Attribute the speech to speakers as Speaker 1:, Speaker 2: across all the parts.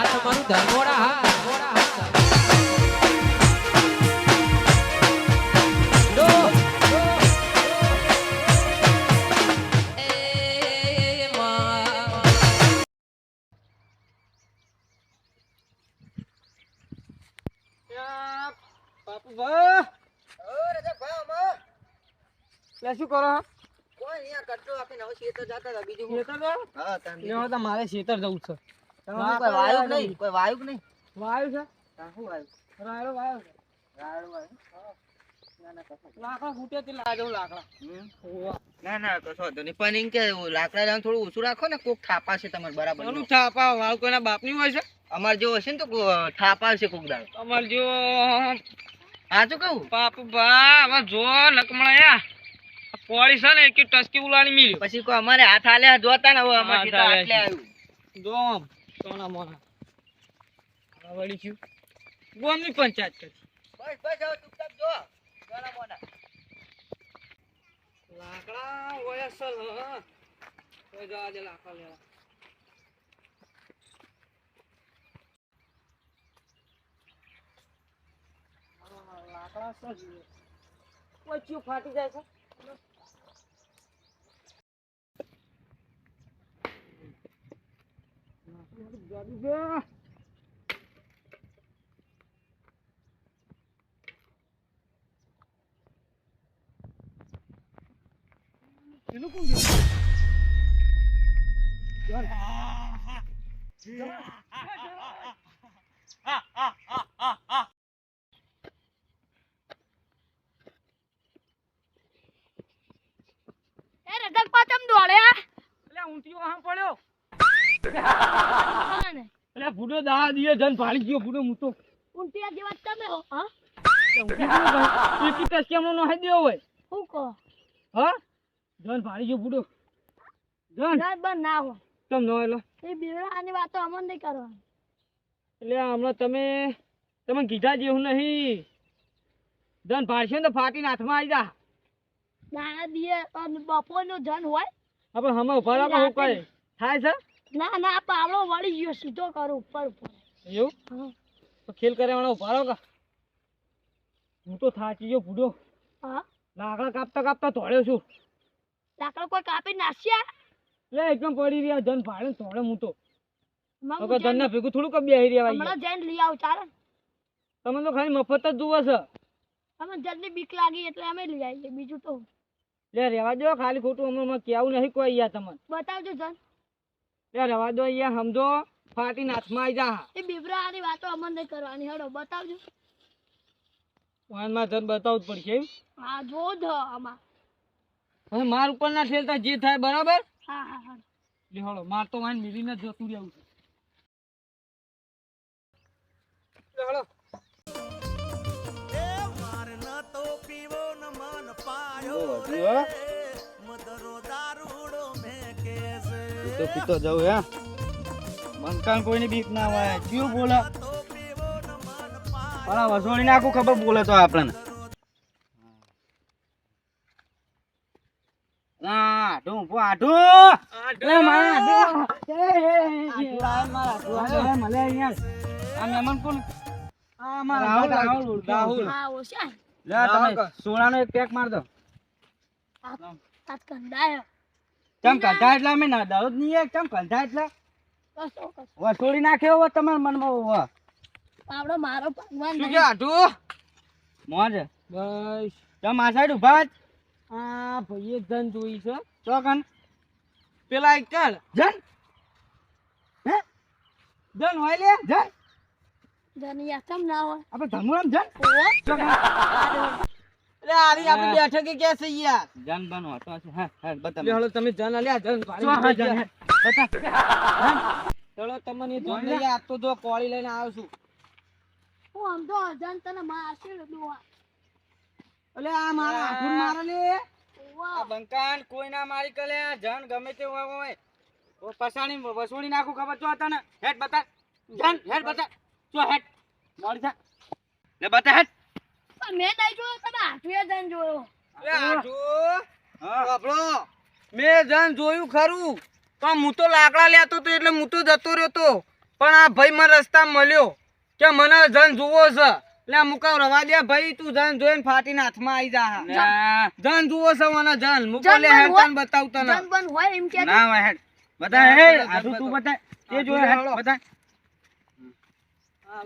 Speaker 1: આ તમારું ધર્મોડા હા કરો કોઈ અહીંયા ડો. એ માં.
Speaker 2: બાપુભા જતા શું બીજું ખેતર મારે ખેતર જવું છે વાયુ છે? રાયડો વાયો છે. લાકડા ફૂટે તે લાવા લાકડા.
Speaker 3: ના ના કશો વાંધો નહીં. પણ એમ કે લાકડા જવાનું થોડું ઓછું રાખો ને કોક થાપા છે તમારે બરાબર
Speaker 2: કોનું થાપા વાવ કોઈના બાપની હોય છે?
Speaker 3: અમારે હશે ને તો થાપા છે કોક દાડો.
Speaker 2: અમાર જો
Speaker 3: હા તો કહું.
Speaker 2: બાપ બા જો લકમણાયા. આ પોળી છે ને એક ટસકી મિલ્યો
Speaker 3: પછી કોઈ અમારે હાથ હાલ્યા જોતા ને હવે અમારે આટલે આવ્યું.
Speaker 2: જો સોના મોના. આ વળી ગયું. ગોમની પંચાયત કરી.
Speaker 3: બસ બસ હવે ચૂપચાપ જો જોના મોના.
Speaker 2: લાકડા હોય અસલ હ. કોઈ જવા દે લાકડા લેવા. હા, લાકડા જોઈએ. કોઈ ચિયો ફાટી જાય છે. એનું કોણ છે?
Speaker 4: એ રજક પાચમ દોડ્યા
Speaker 2: અલ્યા ઊંટિયો આમ પડ્યો
Speaker 4: હા ને
Speaker 2: અલ્યા ભૂડો દા દિયે જન ભાળી ગયો પૂરો હું તો
Speaker 4: ઊંટિયા જેવા તમે હો હા?
Speaker 2: એક ટસ નો હાઈ દેવો હોય.
Speaker 4: હું કહો?
Speaker 2: હા? જન ભાળી ગયો પૂરો. જન
Speaker 4: ના બન ના હો
Speaker 2: તમ નો એલો
Speaker 4: એ બીવડાની વાતો અમન નહીં કરવાની.
Speaker 2: એટલે હમણાં તમે તમે કીધા જેવું નહીં. જન ભાળશે ને તો ફાટી નાથમાં આવી જા.
Speaker 4: દાણા દીએ બપોરનો જન હોય.
Speaker 2: આપણે હમણાં ઊભા રાખો હું કહે થાય છે?
Speaker 4: ના ના પાવડો વળી ગયો સીધો કરો ઉપર ઉપર.
Speaker 2: એવું? તો ખેલ કરે વાળો ઊભા કા. હું તો થાકી ગયો ભૂડો.
Speaker 4: હા?
Speaker 2: લાકડા કાપતા કાપતા તોડ્યો છું.
Speaker 4: લાકડા કોઈ કાપી નાખ્યા?
Speaker 2: લે એકદમ પડી રહ્યા જન ભાડે તોડે હું તો.
Speaker 4: મગર જન
Speaker 2: ના ભેગું થોડું કબી આવી રહ્યા
Speaker 4: હમણાં જઈને લઈ આવું ચાલે.
Speaker 2: તમે તો ખાલી મફત જ જુઓ છો.
Speaker 4: અમે જલ્દી બીક લાગી એટલે અમે લઈ આવીએ બીજું તો.
Speaker 2: લે રેવા દો ખાલી ખોટું હમણાં કેવું નહીં કોઈ યાર તમને.
Speaker 4: બતાવજો જન.
Speaker 2: લે રહેવા દો અહીંયા સમજો ફાટી નાથમાં આવી જા.
Speaker 4: એ બીવડાની વાતો અમન નહીં કરવાની હડો બતાવજો.
Speaker 2: વાનમાં જન બતાવવું જ પડશે એમ.
Speaker 4: હા જો જ આમાં.
Speaker 2: હવે માર ઉપર ના ઠેલતા જે થાય બરાબર?
Speaker 4: હા હા હા.
Speaker 2: લે હળો માર તો વાન મિલીને ને જતું રહેવું છે. લે હળો.
Speaker 3: તો પીતો જવું હે મનકાન કોઈની બીક ના હોય. કયું બોલે? પણ વસોડી નાખું ખબર બોલે તો આપણને. આઢું આઢું. આઢું. એ, એ, એ, એ, આ મારા આઢું. આ અહીંયા આ મહેમાન કોણ
Speaker 2: રાહુલ,
Speaker 3: રાહુલ.
Speaker 2: રાહુલ.
Speaker 3: લે તમે સોનાનો એક પેક માર દો.
Speaker 4: તાત કંડાયો
Speaker 3: ચમ કંધા એટલા મેં ના દારૂ જ નહીં એક ચમ કંધા એટલા?
Speaker 4: કસો કસો
Speaker 3: વસોડી નાખ્યો હો તમારા મનમાં હો.
Speaker 4: પાવડો મારો ભગવાન
Speaker 2: શું. કે આટું
Speaker 3: મોજ.
Speaker 2: બસ.
Speaker 3: ચમ આ સાઈડ ઊભા જ?
Speaker 2: આ ભાઈએ ધન જોઈ છે.
Speaker 3: ચોકન
Speaker 2: પેલા એક ચાલ.
Speaker 3: જન હે?
Speaker 2: ધન હોય લે.
Speaker 3: જન
Speaker 4: જનિયા કેમ ના હોય.
Speaker 3: આપણે ધમુરામ જન ચોકન
Speaker 2: એટલે આરી આપણી બેઠક કે છે યાર?
Speaker 3: જન બનો તો છે હા હા બતા
Speaker 2: લે હળો તમે જન આલ્યા જન
Speaker 3: ચો જન? બતા
Speaker 2: ચલો તમને ધન લઈ આ તો જો કોળી લઈને આવ્યો છું.
Speaker 4: હું આમ તો અજન તને મારશે ડોહા
Speaker 2: અલે આ મારા હાથું મારે લે આ બંકાન કોઈ ના મારી કલે જન ગમે તે હોય હોય. ઓ પસાણી વસોડી નાખું ખબર છો તને? હેડ બતા. જન હેડ બતા. ચો હેડ. મોડી જા
Speaker 3: લે બતા
Speaker 4: પણ મેં નહીં જોયો તમે હાથુએ જન જોયો.
Speaker 2: એ આટુ
Speaker 3: હા.
Speaker 2: બાપડો મેં જન જોયું ખરું. પણ હું તો લાકડા લેતો તો એટલે હું તો જતો રહ્યો તો
Speaker 5: પણ આ ભાઈ મને રસ્તા મળ્યો કે મને જન જુવો છે. એટલે મુકાવ રવા દે. ભાઈ તું જન જોઈને ફાટીને હાથમાં આવી જા. જન જુવો છે મને જન મુકો લે હેડ
Speaker 4: હોય.
Speaker 5: બતાવ તને
Speaker 4: જન બન હોય એમ કે
Speaker 3: ના હેડ. બતા હે આટલું તું બતા તે જો હેડ. બતા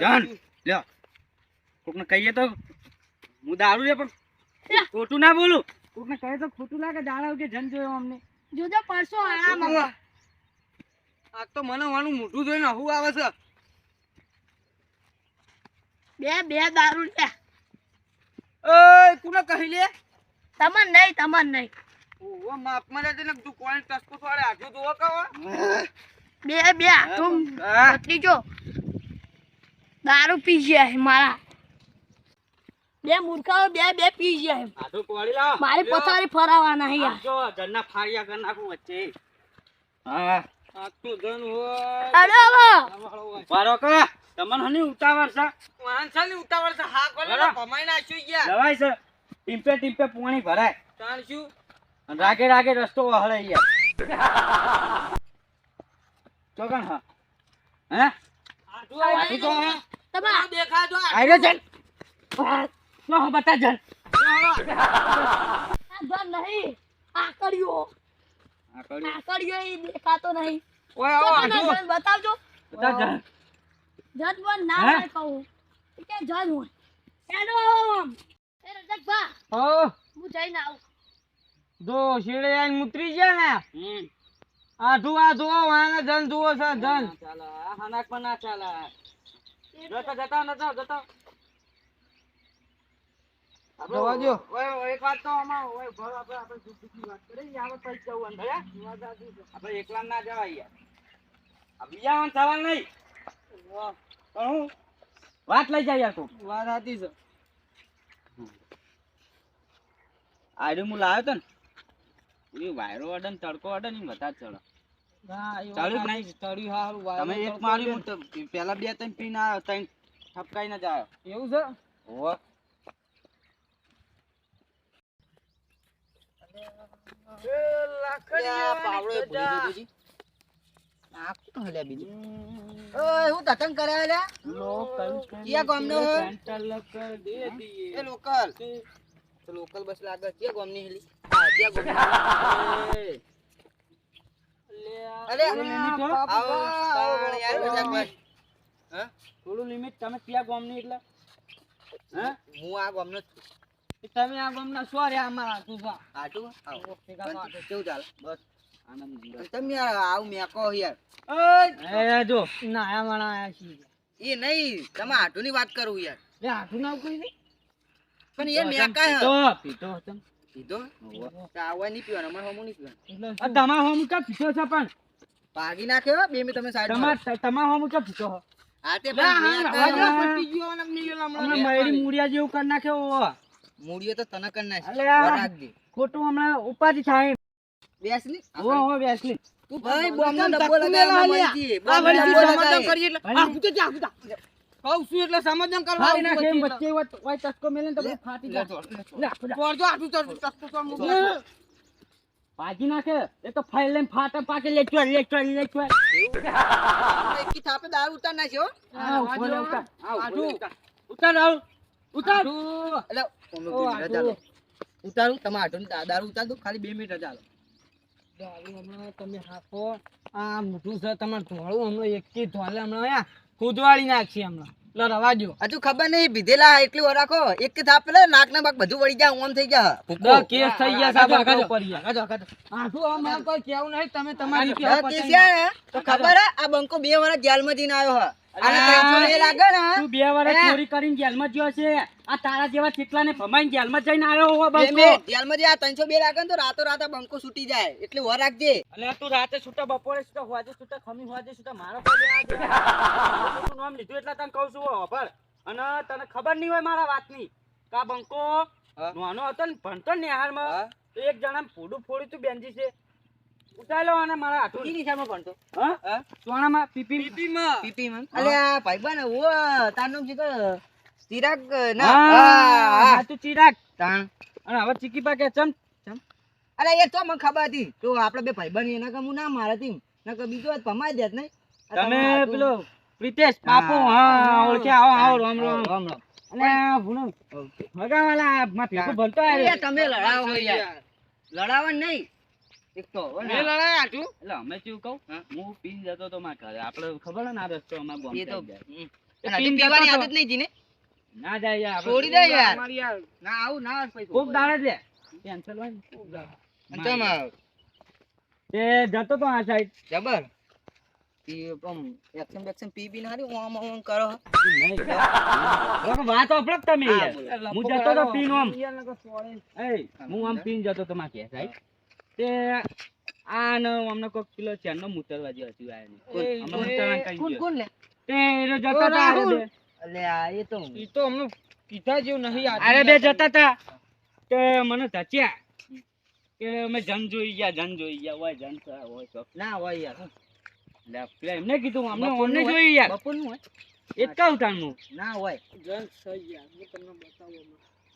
Speaker 3: જાન લ્યો. કોકને કહીએ તો હું દારૂ લે પણ ખોટું ના બોલું. કોકને કહે તો ખોટું લાગે દાડા કે જન જોયો અમને.
Speaker 4: જોજો પરસો આરામ
Speaker 5: આ તો મને વાનું મોઢું જોઈને હું આવે છે.
Speaker 4: બે બે દારૂ લે.
Speaker 5: ઓય કુને કહી લે?
Speaker 4: તમન નહીં તમન નહીં.
Speaker 5: ઓ માપ મને તને તું કોણ ટસકો થોડે આજુ જોવો કહો
Speaker 4: બે બે તું. જો દારૂ પી ગયા મારા. બે મૂર્ખાઓ બે બે પી ગયા
Speaker 3: કોળી લાવો
Speaker 4: મારી પથારી ફરાવાના છે યાર.
Speaker 3: જો જનના ફાળિયા કર નાખું વચ્ચે. હા.
Speaker 5: આ તો હોય.
Speaker 4: અરે
Speaker 3: વારો ક. તમને હની ઉતાવળ છે?
Speaker 5: ઉતાવળ હા કોને
Speaker 3: બરાબર.
Speaker 5: નાખ્યું યાર
Speaker 3: દવાઈ છે. ટીમ્પે ટીમ્પે પાણી ભરાય.
Speaker 5: તાણ શું
Speaker 3: અને રાગે રાગે રસ્તો વહળે યાર. ચોકન હા. હે? આથી તો હે
Speaker 4: તમે
Speaker 5: આ દેખાજો
Speaker 3: હો બતા
Speaker 4: આ જન નહીં આકડ્યો આકડ્યો એ દેખાતો નહીં.
Speaker 5: ઓય હાજુ
Speaker 4: જન બતાવજો.
Speaker 3: બતા જન.
Speaker 4: જજ બન ના? હોય કહું. કે જજ હોય? એનો એ રજકભા
Speaker 5: ઓ
Speaker 4: હું. જઈને આવું.
Speaker 5: જો શેડે આઈને મુતરી ગયા ને?
Speaker 3: હમ.
Speaker 5: આધુ આ જો વાને જન જુઓ છે જન.
Speaker 3: ચાલે હનાક પણ ના ચાલે. જતા જતા નતા જતા.
Speaker 5: જવા
Speaker 3: એક વાત તો આમાં ઓય ભરો આપણે આપણે દુઃખ વાત કરીએ ને, પછી જવું અંદર, આપણે એકલા ના જવાય યાર. આ બીજાવાનો નહીં. પણ હું વાત લઈ જાય યાર તું.
Speaker 5: વાત સાચી છે.
Speaker 3: આડું હું લાવ્યો તો ને એ વાયરો અડે ને તડકો અડે ને બધા જ ચડે.
Speaker 5: વાત
Speaker 3: નહીં? તમે એક. હું તો પેલા બે ત્રણ પીને ત્રણ ઠપકાઈ ને જ
Speaker 5: એવું છે. લ્યા, પાવડો એ ભૂલી ગયો જી. આ કોણ હલ્યા બીજું? ઓય, હું ધતંગ કરે લ્યા? ક્યાં ગામનો હે? એ લોકલ બસ લાગે. ક્યાં ગામની હેલી?
Speaker 3: થોડું લિમિટ તમે ક્યાં ગામની એટલે? હે?
Speaker 5: હું આ ગામનો છું.
Speaker 3: તમે આ ગામના શું રે અમારા તું
Speaker 5: આટુ આવો. કેવું ચાલે?
Speaker 3: બસ. આનંદ
Speaker 5: તમે આવું મેકો યાર.
Speaker 3: એ જો. નાયા માણા આયા છીએ
Speaker 5: એ નહીં તમે આટુની વાત કરું યાર.
Speaker 3: લે આટુ ના કોઈ નહીં.
Speaker 5: પણ યાર મેકા હે.
Speaker 3: તો પીતો
Speaker 5: તમ પીતો આવા નહીં પીવાનો અમારે હમું નહીં પીવાનો.
Speaker 3: આ તમાર હોમ કા પીતો છે પણ?
Speaker 5: ભાગી નાખ્યો બે મે તમે સાઈડ
Speaker 3: તમાર તમાર હોમ કા પીતો હો
Speaker 5: તે પણ
Speaker 3: હા,
Speaker 5: મેકા
Speaker 3: હા.
Speaker 5: પટી ગયો ને મિલ્યો હમણાં.
Speaker 3: હમણાં મયડી મુડિયા જેવું કરી નાખ્યો
Speaker 5: મૂળીઓ તો તને કર નાખી.
Speaker 3: ખોટું હમણાં ઉપાધિ થાય
Speaker 5: બેસલી?
Speaker 3: હો હો વેસલી
Speaker 5: તું ભાઈ બોમ્બનો ડબ્બો મળી જઈએ.
Speaker 3: આ વળી સમાધાન
Speaker 5: લગાવ્યો.
Speaker 3: એટલે આ કૂદો જા, કૂદો.
Speaker 5: કહું છું એટલે સમાધાન કરવા આવી
Speaker 3: ના
Speaker 5: વચ્ચે
Speaker 3: વચ્ચે હોય તો- મેલે તો ફાટી જાય કૂદા.
Speaker 5: ચોરજો આટલું ટસકો ચોર મૂકો.
Speaker 3: પાજી નાખે એ તો ફાઇલ લઈને ફાટે પાકે લે ચોર લે ચોર લે ચોર
Speaker 5: આપણે એકી થાપે દારૂ ઉતાર નાખ્યો
Speaker 3: હા ઉતાર. આ ઉપર લે,
Speaker 5: આઠું.
Speaker 3: ઉતાર. ઉતાર આવ ઉતાર.
Speaker 5: એટલે તમે આટો દારૂ ઉતાર દો ખાલી બે મિનિટ ચાલો.
Speaker 3: દારૂ હમણાં તમે હાફો આ મોટું છે તમારે ધોળું હમણાં એકી ધોલે હમણાં અહીંયા નાખી હમણાં. લો રવા દ્યો.
Speaker 5: હજુ ખબર નહીં પીધેલા એટલી વાર રાખો એક કે થાપ પેલા નાક ના ભાગ બધું વળી જાય ઓમ થઈ ગયા ભૂકો.
Speaker 3: કેસ થઈ ગયા આઠું આ કોઈ નહીં તમે તમારી પતાઈ
Speaker 5: છે તો ખબર હે આ બંકો બે વર્ષ જેલમાં જઈને આવ્યો હે. અને
Speaker 3: અલા.
Speaker 5: ત્રણસો એ લાગે ને
Speaker 3: તું બે વર્ષ ચોરી કરીને જેલમાં ગયો છે. આ તારા જેવા કેટલાને ભમાઈને જેલમાં જઈને આવ્યો હોવા બંકો.
Speaker 5: જેલમાં જે આ ત્રણસો બે લાગે ને તો રાતો રાત બંકો છૂટી જાય. એટલે વાર રાખજે.
Speaker 3: અલે તું રાતે છૂટા બપોરે છૂટા હોજે છૂટા ખમી હોજે છૂટા મારો કોઈ લેવા દેવા નથી. તું નામ લીધું એટલે તને કહું છું હોભળ. અને તને ખબર નહીં હોય મારા વાતની ની આ બંકો નાનો હતો ને ભણતો ને તો એક જણા ફોડું ફોડ્યું તું બેનજી છે. ઉતારી લો અને મારા હાથું
Speaker 5: ઈ નિશાળમાં ભણતો.
Speaker 3: હા? ચોણામાં પીપી
Speaker 5: પીપી માં. અલે આ ભાઈબંધ ઓ તાર નામ છે ચિરાગ ના
Speaker 3: હા તું ચિરાગ.
Speaker 5: તાણ.
Speaker 3: અને હવે ચીકી પાકે ચમ
Speaker 5: અરે એ તો મને ખબર હતી. તો આપણે બે ભાઈબંધ એના કે હું ના મારતી નકર બીજો વાત ભમાઈ દેત નહીં.
Speaker 3: તમે પેલો પ્રિતેશ બાપુ હા ઓળખે આવો આવો રામ રામ.
Speaker 5: રામ રામ.
Speaker 3: અને ભૂણો. ભગાવાલા માં ભેગો ભરતો
Speaker 5: તમે લડાવો યાર. લડાવા નહીં. ને.
Speaker 3: અમે શું કહું? હું. પીન જતો તો મારા ઘરે. આપણે ખબર ને આ રસ્તો અમાર જતો
Speaker 5: પીવાની
Speaker 3: તો.
Speaker 5: આદત નહીં જીને
Speaker 3: ના જાય યાર
Speaker 5: છોડી દે યાર. ના આવું ના આવે
Speaker 3: દાડે જ કેન્સલ હોય ને કોક દાડે.
Speaker 5: અને ચમ આ
Speaker 3: તે જતો તો આ સાઈડ
Speaker 5: જબર. એક્શન બેક્શન પી બી ના ઓમ ઓમ કરો.
Speaker 3: વાત તમે
Speaker 5: હા,
Speaker 3: જતો તો પીન આમ. એ હું આમ પીન જતો તો માં કે સાઈડ તે આ ને અમને કોક કિલો ચાર નો મુતરવા જેવો હતું આ અમને મુતરવા કઈ
Speaker 5: કોણ કોણ લે?
Speaker 3: તે એનો જતા તા.
Speaker 5: અલે આ એ તો
Speaker 3: અરે બે જતા તા. તે મને ધચ્યા. કે અમે જન જોઈ ગયા જન જોઈ ગયા. હોય જન છે, હોય તો
Speaker 5: ના હોય યાર.
Speaker 3: લે પેલા એમને કીધું અમને અમને
Speaker 5: હોય?
Speaker 3: જોઈ યાર
Speaker 5: બપોરનું હોય.
Speaker 3: એ જ કહું તાન હું
Speaker 5: ના હોય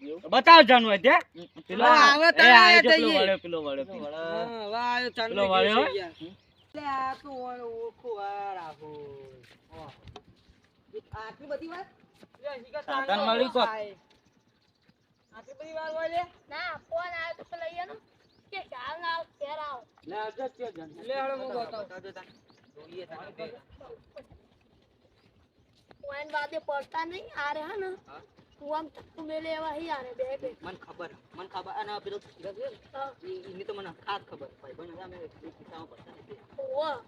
Speaker 3: બતાવ જાન હોય તે પેલો
Speaker 5: આવે તારે
Speaker 3: આયો જો
Speaker 5: જઈએ.
Speaker 3: પેલો વળે, પેલો વળે, પેલો. પેલો વળે હો.
Speaker 5: આ તો ઓળખું વાર આહો આટલી બધી વાત
Speaker 3: સાધન મળ્યું કોક.
Speaker 5: આટલી બધી વાર હોય લે
Speaker 4: ના ફોન આવે તો પેલા કે ચાલ ના આવ, ઘેર આવ
Speaker 3: લે આવજો છે જન.
Speaker 5: બતાવજો તાન. જોઈએ તાન
Speaker 4: ફોન વાદે પડતા નહીં આ રે હા ને
Speaker 5: હા.
Speaker 4: તું આમ ચક્કુ મેલે એવા હી આ બે બે.
Speaker 5: મને ખબર મને ખબર. અને પેલો ધીરજ છે ને,
Speaker 4: હા.
Speaker 5: ઈ- ઈની તો મને ખાસ ખબર ભાઈ બને અમે કિસ્સામાં પડતા નથી.
Speaker 4: ઓવા.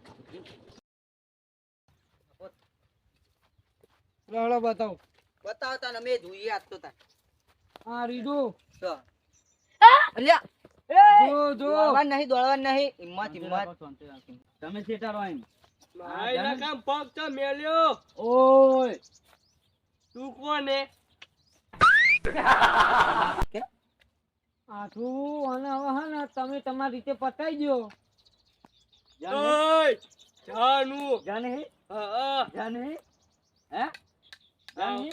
Speaker 5: બતાવો. તાન અમે જોઈએ આજ તો તાન
Speaker 3: આ રીડું.
Speaker 5: અલ્યા.
Speaker 3: જો, જો.
Speaker 5: દોડવાનું નહીં હિંમત હિંમત
Speaker 3: તમે
Speaker 1: કામ પગ તો મેલ્યો.
Speaker 3: ઓય.
Speaker 1: તું કોને?
Speaker 3: આઠું અને હવે ને તમે તમારી રીતે પતાઈ દો
Speaker 1: જાને
Speaker 3: જાને જાને હે?
Speaker 1: ભાઈ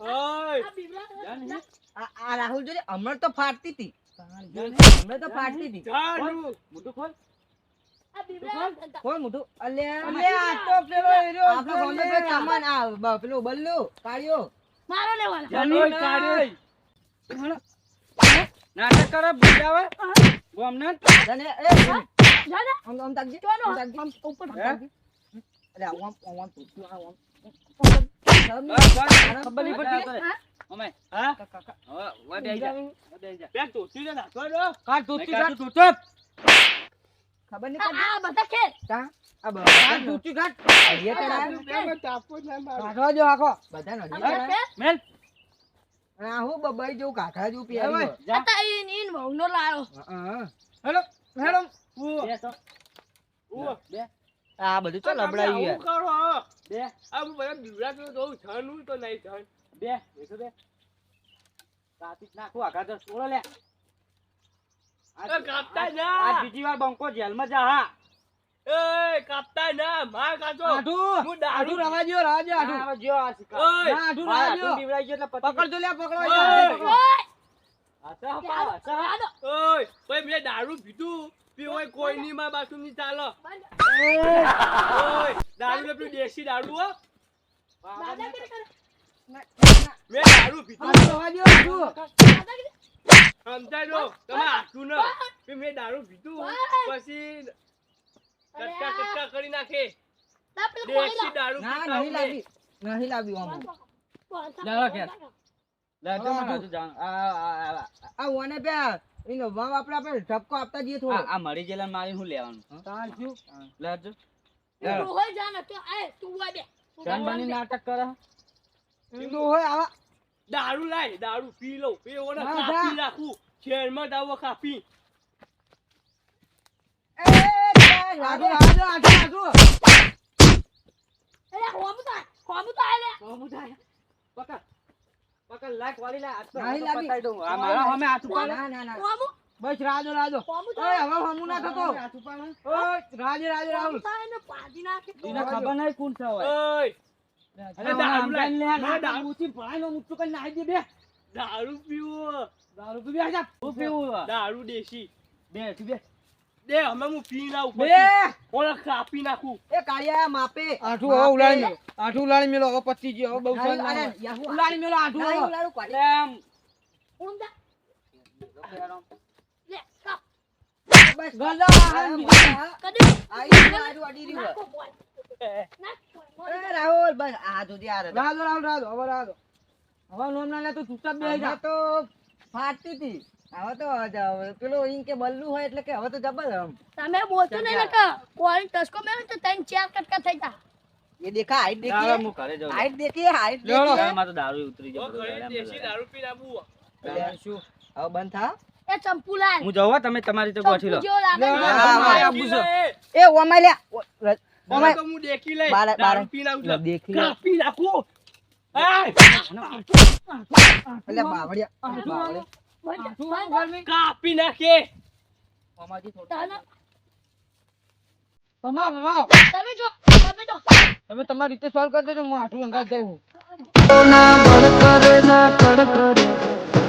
Speaker 1: ઓય.
Speaker 4: આ
Speaker 5: રાહુલ જોડે હમણાં તો ફાટતી હતી
Speaker 3: અમે
Speaker 5: હમણાં તો ફાટતી હતી
Speaker 1: જાનું
Speaker 3: મોઢું ખોલ.
Speaker 5: કોણ મોટું? અલ્યા
Speaker 3: અલ્યા, આ તો પેલો એર્યો
Speaker 5: આપણો ગામનો પેલો સામાન આ બ- પેલો બલ્લુ કાળિયો.
Speaker 4: મારો લેવાના
Speaker 3: જાને
Speaker 1: ઓય,
Speaker 3: હે?
Speaker 1: કાઢ્યો.
Speaker 3: નાટક કરો બજાવે ગોમને.
Speaker 5: તને એ
Speaker 4: જાને.
Speaker 5: આમ આમ તાકજે.
Speaker 4: ચોનો.
Speaker 5: આમ તાકજે.
Speaker 4: આમ ઉપર
Speaker 3: હે?
Speaker 5: અલ્યા આમ આમ આમ પૂછ્યું, આ આમ.
Speaker 3: ખબર નહીં. પડતી
Speaker 4: હા?
Speaker 3: અમે
Speaker 1: હા?
Speaker 3: હવે વડે આઈ જા વડે આઈ જા
Speaker 1: બે તોતી ને. નાખવા દો
Speaker 3: કાઢ તૂટી કાઢ તૂટો
Speaker 5: ખબર નહીં
Speaker 4: આ
Speaker 5: પડતી?
Speaker 4: આ બધા ખેલ.
Speaker 5: તા આ બધા
Speaker 3: કાઢ તૂટી કાઢ
Speaker 5: નડિયા ચડાયા.
Speaker 1: બેમાં તાપો ના મારો.
Speaker 3: કાઢવા જો આખો.
Speaker 5: બધા.
Speaker 4: ખેલ?
Speaker 3: મેલ.
Speaker 5: આ હું બબાઈ જેવું કાંઠા જેવું
Speaker 3: હવે
Speaker 5: પહેર્યું
Speaker 3: જા
Speaker 4: હતા ઈન ઈન વહુનો લાયો.
Speaker 3: Hello hello. બે તો. બે.
Speaker 5: આ બધું તો
Speaker 1: તમે
Speaker 5: લબડાઈ
Speaker 1: કરો
Speaker 3: બે.
Speaker 1: આ હું બધા બીવડા તો દઉં જાનું તો નહીં છન.
Speaker 3: બે. બેસો બે. કાતી જ નાખું આઘા તો છોડો લે.
Speaker 1: એ કાપતા ના.
Speaker 3: બીજી વાર બંકો જેલમાં જા હા.
Speaker 1: એ કાપતા ના માર કાઢો
Speaker 3: આઠું
Speaker 1: હું દારૂ
Speaker 3: રવા જો રવા જો આઠું આવો જો આ શિકાર
Speaker 1: ઓય.
Speaker 3: ના આઠું રવા જો બીવડાઈ એટલે પકડજો લે પકડો
Speaker 1: ઓય.
Speaker 3: હાથે હપાવ હાથે હપાવ.
Speaker 4: જાનો
Speaker 1: ઓય. ભાઈ મેં દારૂ પીધું? પીવાય કોઈ ની માં બાજુ ની ચાલો ઓય. દારૂ ને પેલું દેશી દારૂ હો.
Speaker 4: કરે?
Speaker 1: મેં દારૂ પીધું.
Speaker 3: રવા જો આઠું
Speaker 4: દાદાગીરી
Speaker 1: સમજાય તમે આટલું ન. કે મેં દારૂ પીધું પછી કટકા કટકા કરી નાખે. દેશી દારૂ
Speaker 5: ના નહીં લાવી. નહીં લાવી આમ.
Speaker 3: દાદા કે લે મને આઠું જાણ. આ આ આ
Speaker 5: આ ઓને પે એનો વાવ આપણે આપણે ઠપકો આપતા જઈએ થોડો.
Speaker 3: આ મરી ગયેલા મારી હું. લેવાનું તાર શું લે જો
Speaker 4: હોય જાને તો તું બે.
Speaker 3: નાટક કરે?
Speaker 5: હોય આવા.
Speaker 1: દારૂ લાય દારૂ પી લઉં. પી ઓને કાપી રાખું શહેરમાં દાવો કાપી.
Speaker 5: ના ના. ના બસ રાજો રાજો. હવે હમું ના થતો. રાજો રાજો રાહુલ.
Speaker 4: ને
Speaker 3: ખબર નહીં કોણ છે હવે
Speaker 1: ઓય.
Speaker 3: અરે
Speaker 1: દારૂ પીવો.
Speaker 3: દારૂ પી હું પીવું
Speaker 1: દારૂ દેશી.
Speaker 3: બે બે
Speaker 1: દે અમે હું પી ના ઉપર ઓલા કાપી નાખું.
Speaker 5: એ કાળિયા માપે.
Speaker 2: આઠું ઉલાળી મેલો. આઠું ઉલાળી મેલો હવે પચી ગયો બહુ ઉલાળી મેલો આઠું
Speaker 5: ઉલાળું કાઢી.
Speaker 3: એટલે આમ
Speaker 4: લે, કાપ.
Speaker 5: બસ.
Speaker 2: ગલ્લા,
Speaker 5: હા, હા,
Speaker 4: કદી.
Speaker 5: આઈ રહ્યું, અડી રહ્યું.
Speaker 4: નાખ.
Speaker 5: એ રાહુલ બસ આ સુધી આ રહ્યા.
Speaker 2: રાહ દો, રાહ દો, રાહ દો, હવે રાહ હવે નોમ ના તો ચૂપચાપ બેસી જા.
Speaker 5: તો ફાટતી હતી હવે તો પેલો ઈમ કે બલ્લુ હોય એટલે કે હવે તો જબર આમ.
Speaker 4: તમે બોલતો નહીં ને કે ટસકો મેળવે તો ત્રણ ચાર કટકા થઈ જા
Speaker 5: એ દેખા હાઈટ દેખી
Speaker 3: હું ઘરે જાઉં
Speaker 5: હાઈટ દેખી હાઈટ દેખી
Speaker 3: ઘરમાં તો દારૂ ઉતરી જાય
Speaker 1: દેશી દારૂ પીને આવવું
Speaker 5: શું હવે બંધ થા
Speaker 4: એ ચંપુલાલ
Speaker 3: હું જાઉં તમે તમારી રીતે લો.
Speaker 5: એ
Speaker 4: તમે
Speaker 2: તમારી રીતે સોલ્વ કરી દેજો હું આઠું અંગાજ જઈ હું
Speaker 5: ના બળ કરે